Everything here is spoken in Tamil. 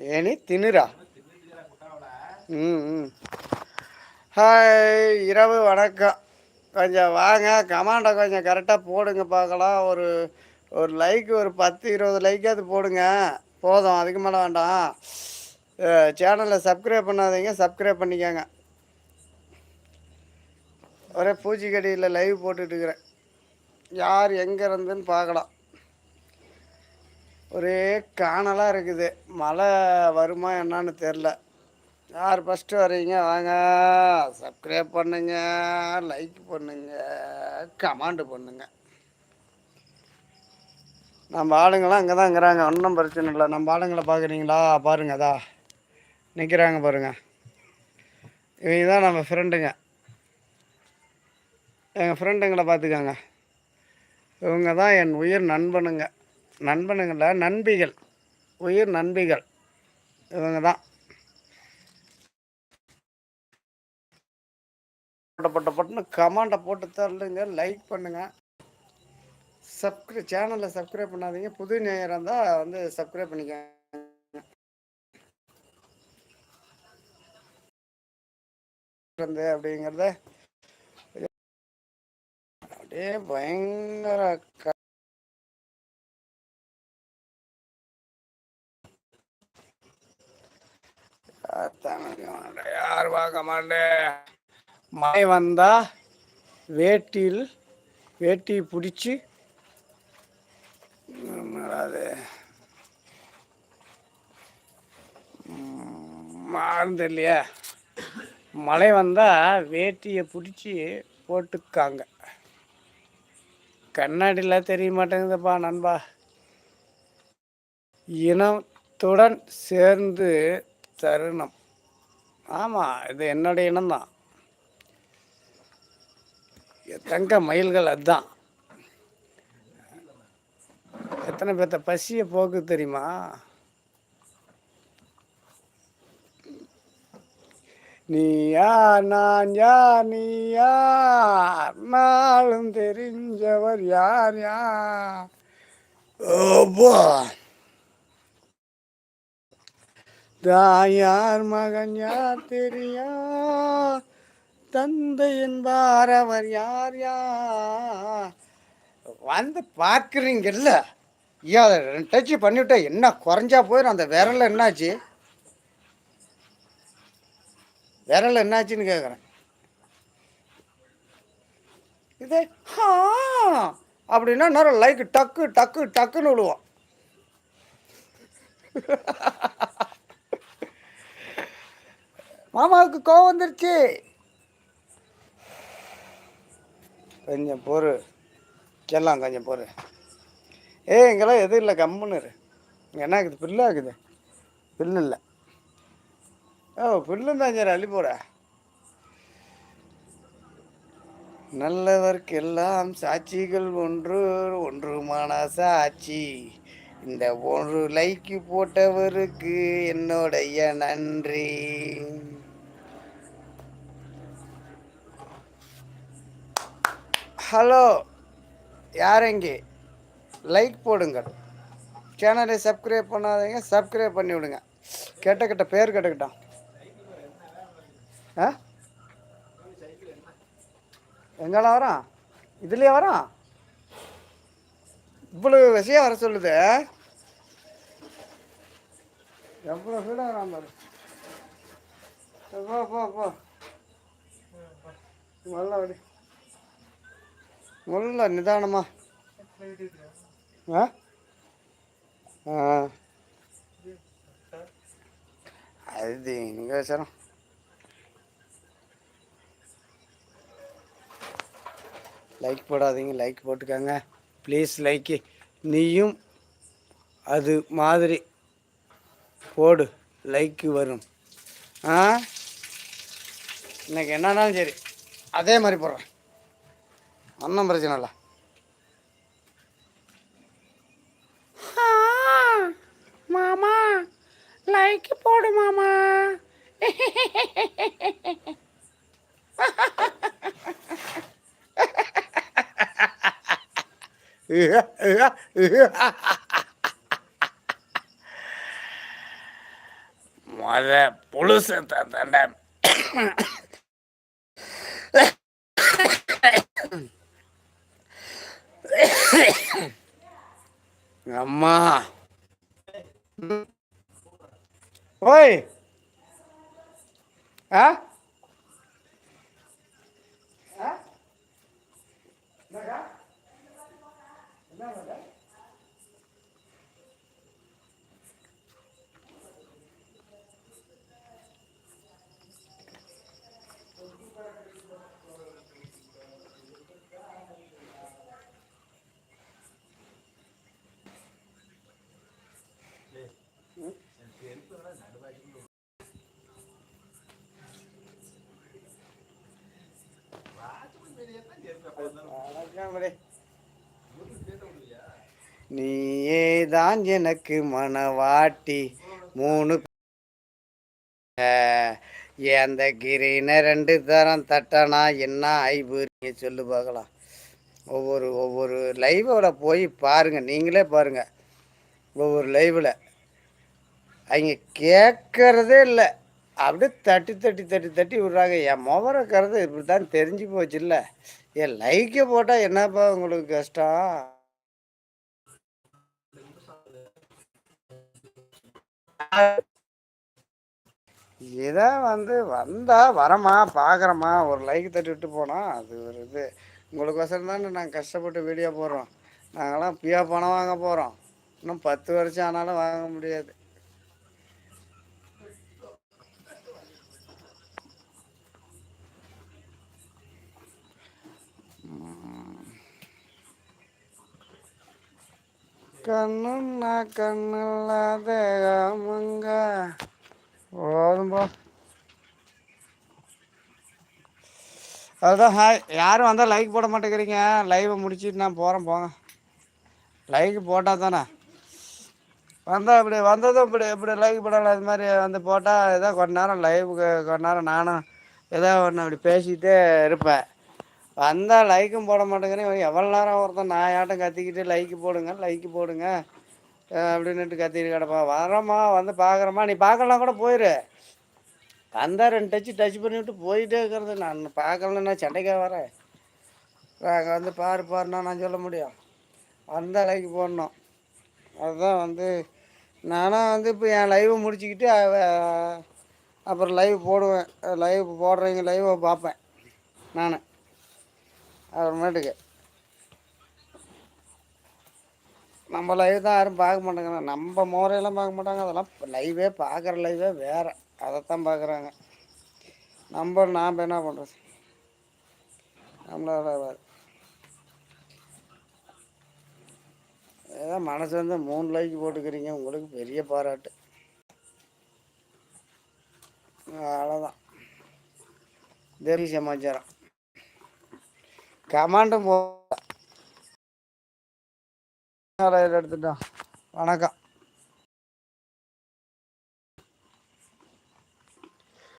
ஏனி திணுரா ம் ம். ஹாய் இரவு வணக்கம். கொஞ்சம் வாங்க கமாண்டை கொஞ்சம் கரெக்டாக போடுங்க பார்க்கலாம். ஒரு ஒரு லைக் ஒரு பத்து இருபது லைக்காவது போடுங்க. போதும் அதுக்கு மேலே வேண்டாம். சேனலை சப்ஸ்கிரைப் பண்ணாதீங்க சப்ஸ்கிரைப் பண்ணிக்கோங்க. ஒரே பூச்சிக்கடியில் லைவ் போட்டுட்ருக்குறேன் யார் எங்கே இருந்துன்னு பார்க்கலாம். ஒரே காணலாக இருக்குது. மழை வருமா என்னன்னு தெரில யார் ஃபஸ்ட்டு வரீங்க வாங்க. சப்ஸ்கிரைப் பண்ணுங்க லைக் பண்ணுங்க கமாண்டு பண்ணுங்க. நம்ம ஆளுங்களாம் அங்கே தான் இருக்கிறாங்க. ஒன்றும் பிரச்சனை இல்லை. நம்ம ஆளுங்களை பார்க்குறீங்களா? பாருங்க அதா. நிற்கிறாங்க பாருங்க. இவங்க தான் நம்ம ஃப்ரெண்டுங்க எங்கள் ஃப்ரெண்டுங்களை பார்த்துக்கோங்க. இவங்க தான் என் உயிர் நண்பனுங்க. நண்பனுங்கள? நண்பிகள். உயிர் நண்பிகள். இவங்க தான். பட்ட பட்டுன்னு கமாண்டை போட்டு தரலுங்க லைக் பண்ணுங்க. சப்ஸ்கிரை சேனலில் சப்ஸ்கிரைப் பண்ணாதீங்க. புது நேயராக இருந்தால் வந்து சப்ஸ்கிரைப் பண்ணிக்கோங்க. இருந்து அப்படிங்கிறத அப்படியே பயங்கர யார் பார்க்க மாட்டேன் மழை வந்தா வேட்டியில் வேட்டி பிடிச்சி அது மறந்து இல்லையா மழை வந்தால் வேட்டியை பிடிச்சி போட்டுக்காங்க. கண்ணாடியில் தெரிய மாட்டேங்குதுப்பா நண்பா. இனத்துடன் சேர்ந்து தருணம். ஆமாம் இது என்னுடைய இனம்தான் தங்க மயில்கள் அதுதான். எத்தனை பேர்த்த பசியை போக்கு தெரியுமா? நீ யார் நான் யார் நீ யார்? நாளும் தெரிஞ்சவர் யார் யார்? ஓ தாயார் மகன் யார் தெரியா தந்தை என்பார் அவர் யார் யார்? வந்து பார்க்குறீங்கல்ல? ஐயா அதை ரெண்டு டச்சு பண்ணிவிட்டா என்ன குறைஞ்சா போயிடும் அந்த விரல் என்னாச்சு? விரல் என்னாச்சுன்னு கேட்குறேன் இது ஹா! அப்படின்னா நேரம் லைக் டக்கு டக்கு டக்குன்னு விழுவோம். மாமாவுக்கு கோவம் வந்துருச்சு. கொஞ்சம் பொறு. எல்லாம் கொஞ்சம் பொறு. ஏ இங்கெல்லாம் எதுவும் இல்லை கம்முன்னு என்ன ஆகுது பில்லு ஆகுது பில்லு இல்லை. ஓ பில்லும் தான் சரி அள்ளி போட. நல்லவர்க்கெல்லாம் சாட்சிகள் ஒன்று ஒன்றுமான சாட்சி இந்த ஒரு லைக்கு போட்டவருக்கு என்னுடைய நன்றி. ஹலோ யாரெங்கே லைக் போடுங்கள். சேனலை சப்ஸ்கிரைப் பண்ணாதீங்க சப்ஸ்கிரைப் பண்ணி விடுங்க. கெட்ட கெட்ட பேர் கெட்டுக்கிட்டான். ஆ? எங்கெல்லாம் வரான்? இதுலேயே வரான்? இவ்வளவு விஷயம் வர சொல்லுது. எவ்வளோ ஃபீடாக வரான் பாரு. போ போ போ. நல்ல வடி. நல்ல நிதானமா. ஆ? ஆ. அது நீங்கள் வச்சுறோம் லைக் போடாதீங்க லைக் போட்டுக்கோங்க. ப்ளீஸ் லைக்கு நீயும் அது மாதிரி போடு லைக்கு வரும். ஆ? எனக்கு என்னன்னாலும் சரி அதே மாதிரி போடுறேன். ஒன்றும் பிரச்சனை இல்லை. மாமா லைக் போடு மாமா. மொத புழுச தண்டை அம்மா. ஓய். ஆ ஆ? நீயே தான் எனக்கு மனவாட்டி மூணு அந்த கிரீனை ரெண்டு தரம் தட்டனா என்ன ஐபு நீங்கள் சொல்லு பார்க்கலாம். ஒவ்வொரு ஒவ்வொரு லைவோட போய் பாருங்க நீங்களே பாருங்க. ஒவ்வொரு லைவில் அவங்க கேட்கறதே இல்லை. அப்படியே தட்டி தட்டி தட்டி தட்டி விடுறாங்க. என் முகரக்கிறது இப்படி தான் தெரிஞ்சு போச்சு இல்லை என் லைக்கை போட்டால் என்னப்பா உங்களுக்கு கஷ்டம்? இதை வந்து வந்தா வரமா பார்க்குறோமா ஒரு லைக் தட்டி விட்டு போனோம் அது ஒரு இது. உங்களுக்கோசரம் தானே நாங்கள் கஷ்டப்பட்டு வீடியோ போடுறோம். நாங்களாம் பியா பணம் வாங்க போகிறோம் இன்னும் பத்து வருஷம் ஆனாலும் வாங்க முடியாது. கண்ணுன்னா கண்ணில்லாத ஆமாங்க போதும்போ. அதுதான் ஹாய். யாரும் வந்தால் லைக் போட மாட்டேங்கிறீங்க. லைவை முடிச்சுட்டு நான் போகிறேன் போங்க. லைக் போட்டால் தானே. வந்தால் இப்படி வந்ததும் இப்படி இப்படி லைக் போடலாம். அது மாதிரி வந்து போட்டால் ஏதோ கொஞ்ச நேரம் லைவுக்கு கொஞ்ச நேரம் நானும் ஏதோ ஒன்று அப்படி பேசிகிட்டே இருப்பேன். வந்தால் லைக்கும் போட மாட்டேங்கிறேன். எவ்வளோ நேரம் ஒருத்தன்? நான் யாட்டம் கத்திக்கிட்டு லைக்கு போடுங்க லைக்கு போடுங்க அப்படின்னுட்டு கத்திட்டு கிடப்பான். வரேம்மா வந்து பார்க்குறேம்மா நீ பார்க்கலாம் கூட போயிரு. வந்தால் ரெண்டு டச்சு டச் பண்ணிவிட்டு போயிட்டே இருக்கிறது. நான் பார்க்கலன்னா சண்டைக்கா வரேன். அங்கே வந்து பாரு பாருன்னா நான் சொல்ல முடியும். வந்தால் லைக் போடணும். அதுதான் வந்து நானும் வந்து இப்போ என் லைவை முடிச்சுக்கிட்டு அப்புறம் லைவ் போடுவேன். லைவ் போடுறவங்க லைவை பார்ப்பேன். நான். அப்புறமேட்டுக்கு நம்ம லைவ் தான் யாரும் பார்க்க மாட்டேங்கிறாங்க. நம்ம முறையெல்லாம் பார்க்க மாட்டாங்க. அதெல்லாம் லைவே பார்க்குற லைவே வேறு. அதைத்தான் பார்க்குறாங்க. நம்ம நாம் என்ன பண்ணுறது நம்மளால ஏதோ மனசு வந்து மூணு லைக் போட்டுக்கிறீங்க. உங்களுக்கு பெரிய பாராட்டு. அவ்வளோதான் தேவி சமாச்சாரம். கமாண்டும் போ எடுத்துட்டோம். வணக்கம்.